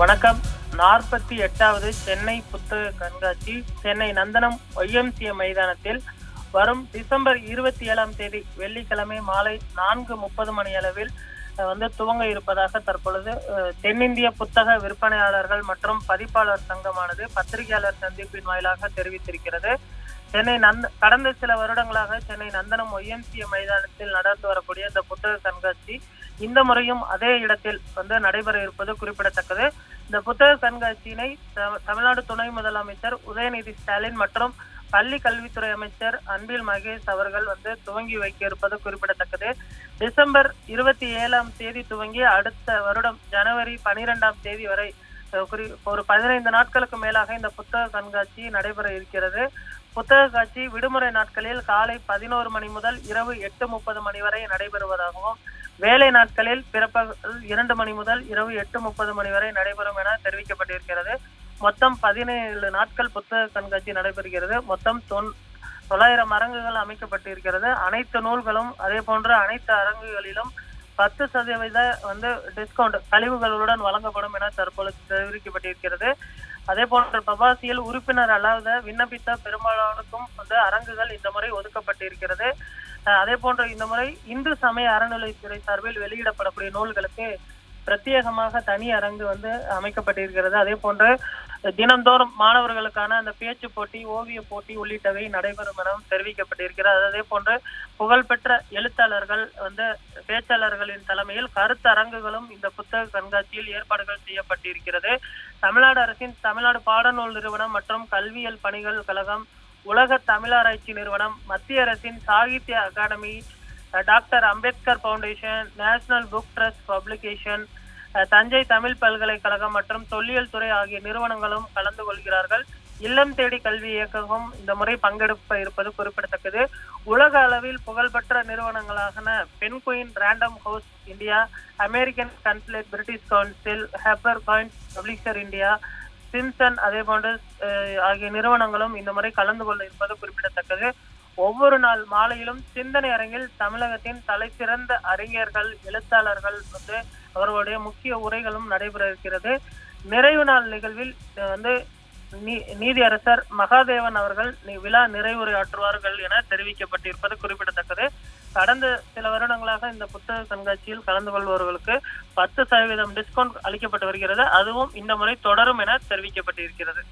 வணக்கம். நாற்பத்தி எட்டாவது சென்னை புத்தக கண்காட்சி சென்னை நந்தனம் ஒய்எம்சிஏ மைதானத்தில் வரும் டிசம்பர் இருபத்தி ஏழாம் தேதி வெள்ளிக்கிழமை மாலை நான்கு முப்பது மணி அளவில் வந்து துவங்க இருப்பதாக தற்பொழுது தென்னிந்திய புத்தக விற்பனையாளர்கள் மற்றும் பதிப்பாளர் சங்கமானது பத்திரிகையாளர் சந்திப்பின் வாயிலாக தெரிவித்திருக்கிறது. சென்னை நந்த கடந்த சில வருடங்களாக சென்னை நந்தனம் ஒய்எம்சிஏ மைதானத்தில் நடந்து வரக்கூடிய இந்த புத்தக கண்காட்சி இந்த முறையும் அதே இடத்தில் வந்து நடைபெற இருப்பது குறிப்பிடத்தக்கது. இந்த புத்தக கண்காட்சியினை த- தமிழ்நாடு துணை முதலமைச்சர் உதயநிதி ஸ்டாலின் மற்றும் பள்ளி கல்வித்துறை அமைச்சர் அன்பில் மகேஷ் அவர்கள் வந்து துவங்கி வைக்க இருப்பது குறிப்பிடத்தக்கது. டிசம்பர் இருபத்தி ஏழாம் தேதி துவங்கி அடுத்த வருடம் ஜனவரி பனிரெண்டாம் தேதி வரை குறி- ஒரு பதினைந்து நாட்களுக்கு மேலாக இந்த புத்தக கண்காட்சி நடைபெற இருக்கிறது. புத்தக காட்சி விடுமுறை நாட்களில் காலை பதினோரு மணி முதல் இரவு எட்டு முப்பது மணி வரை நடைபெறுவதாகவும் வேலை நாட்களில் பிறப்பகல் இரண்டு மணி முதல் இரவு எட்டு முப்பது மணி வரை நடைபெறும் என தெரிவிக்கப்பட்டிருக்கிறது. மொத்தம் பதினேழு நாட்கள் புத்தக கண்காட்சி நடைபெறுகிறது. மொத்தம் தொன் தொள்ளாயிரம் அரங்குகள் அமைக்கப்பட்டிருக்கிறது. அனைத்து நூல்களும் அதே போன்ற அனைத்து அரங்குகளிலும் பத்து சதவீத வந்து டிஸ்கவுண்ட் கழிவுகளுடன் வழங்கப்படும் என தற்பொழுது தெரிவிக்கப்பட்டிருக்கிறது. அதே போன்ற பபாசியில் உறுப்பினர் அல்லாத விண்ணப்பித்த பெரும்பாலானுக்கும் வந்து அரங்குகள் இந்த முறை ஒதுக்கப்பட்டிருக்கிறது. அதே போன்று இந்த முறை இந்து சமய அறநிலைத்துறை சார்பில் வெளியிடப்படக்கூடிய நூல்களுக்கு பிரத்யேகமாக தனி அரங்கு வந்து அமைக்கப்பட்டிருக்கிறது. அதே போன்று தினந்தோறும் மாணவர்களுக்கான அந்த பேச்சு போட்டி ஓவிய போட்டி உள்ளிட்டவை நடைபெறும் எனவும் தெரிவிக்கப்பட்டிருக்கிறது. அதே போன்று புகழ்பெற்ற எழுத்தாளர்கள் வந்து பேச்சாளர்களின் தலைமையில் கருத்தரங்குகளும் இந்த புத்தக கண்காட்சியில் ஏற்பாடுகள் செய்யப்பட்டிருக்கிறது. தமிழ்நாடு அரசின் தமிழ்நாடு பாடநூல் நிறுவனம் மற்றும் கல்வியல் பணிகள் கழகம் உலக தமிழாராய்ச்சி நிறுவனம் மத்திய அரசின் Sahitya Akademi doctor Ambedkar foundation national book trust publication Thanjai Tamil பல்கலைக்கழகம் மற்றும் தொல்லியல் துறை ஆகிய நிறுவனங்களும் கலந்து கொள்கிறார்கள். இல்லம் தேடி கல்வி இயக்கமும் இந்த முறை பங்கெடுப்ப இருப்பது குறிப்பிடத்தக்கது. உலக அளவில் புகழ்பெற்ற நிறுவனங்களான Penguin Random House India American Consulate British Council Harper point publisher India Simpson அதே போன்று ஆகிய நிறுவனங்களும் இந்த முறை கலந்து கொள்ள இருப்பது குறிப்பிடத்தக்கது. ஒவ்வொரு நாள் மாலையிலும் சிந்தனை அரங்கில் தமிழகத்தின் தலைசிறந்த அறிஞர்கள் எழுத்தாளர்கள் வந்து அவர்களுடைய முக்கிய உரைகளும் நடைபெற இருக்கிறது. நிறைவு நாள் நிகழ்வில் வந்து நீ- நீதியரசர் மகாதேவன் அவர்கள் விழா நிறைவுரையாற்றுவார்கள் என தெரிவிக்கப்பட்டிருப்பது குறிப்பிடத்தக்கது. கடந்த சில வருடங்களாக இந்த புத்தக கண்காட்சியில் கலந்து கொள்பவர்களுக்கு பத்து சதவீதம் டிஸ்கவுண்ட் அளிக்கப்பட்டு வருகிறது. அதுவும் இந்த முறை தொடரும் என தெரிவிக்கப்பட்டிருக்கிறது.